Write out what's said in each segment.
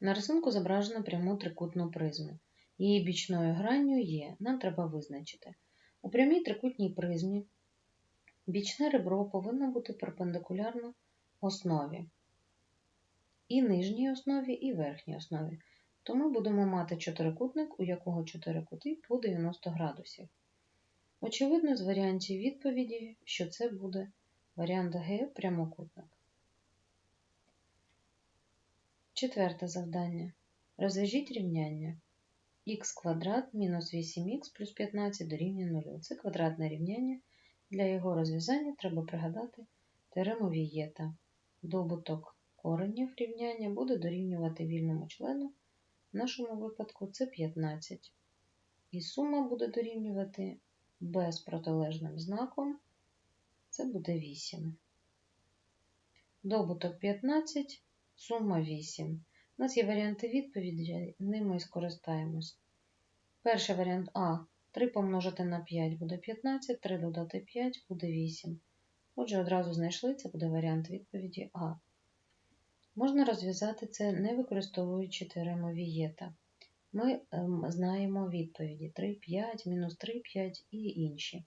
На рисунку зображено пряму трикутну призму. Її бічною гранню є. Нам треба визначити. У прямій трикутній призмі бічне ребро повинно бути перпендикулярно основі. І нижній основі, і верхній основі. То ми будемо мати чотирикутник, у якого чотири кути по 90 градусів. Очевидно, з варіантів відповіді, що це буде варіант Г прямокутник. Четверте завдання. Розв'яжіть рівняння. х квадрат мінус 8х плюс 15 дорівнює 0. Це квадратне рівняння. Для його розв'язання треба пригадати теорему Вієта. Добуток коренів рівняння буде дорівнювати вільному члену. В нашому випадку це 15. І сума буде дорівнювати без протилежним знаком. Це буде 8. Добуток 15, сума 8. У нас є варіанти відповіді, ними і скористаємось. Перший варіант А. 3 помножити на 5 буде 15, 3 додати 5 буде 8. Отже, одразу знайшли, це буде варіант відповіді А. Можна розв'язати це, не використовуючи теорему Вієта. Ми ем, знаємо відповіді 3, 5, мінус 3, 5 і інші.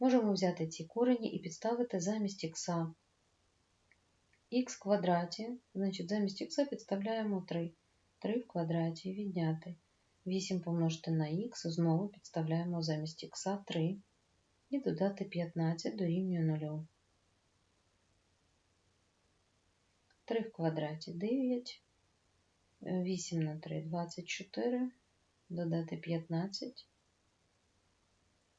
Можемо взяти ці корені і підставити замість х х квадраті, значить замість х підставляємо 3. 3 в квадраті відняти. 8 помножити на х, знову підставляємо замість х 3 і додати 15 дорівнює 0. 3 в квадраті 9, 8 на 3 24, додати 15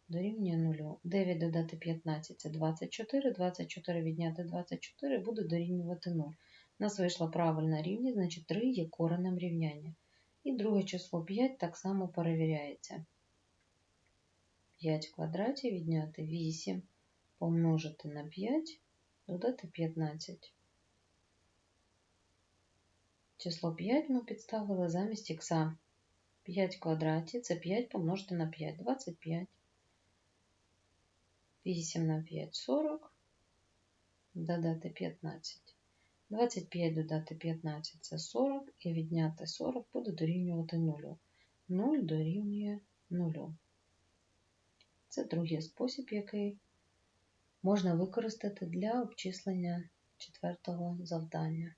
дорівнює 0. 9 додати 15 це 24, 24 відняти 24 буде дорівнювати 0. У нас вийшла правильна рівність, значить 3 є коренем рівняння. І друге число 5 так само перевіряється. 5 в квадраті відняти 8 помножити на 5, додати 15. Число 5 ми підставили замість х. 5 в квадраті це 5 помножити на 5, 25. 8 на 5 40, додати 15. 25 додати 15 це 40, і відняти 40 буде дорівнювати 0. 0 дорівнює 0. Це другий спосіб, який можна використати для обчислення четвертого завдання.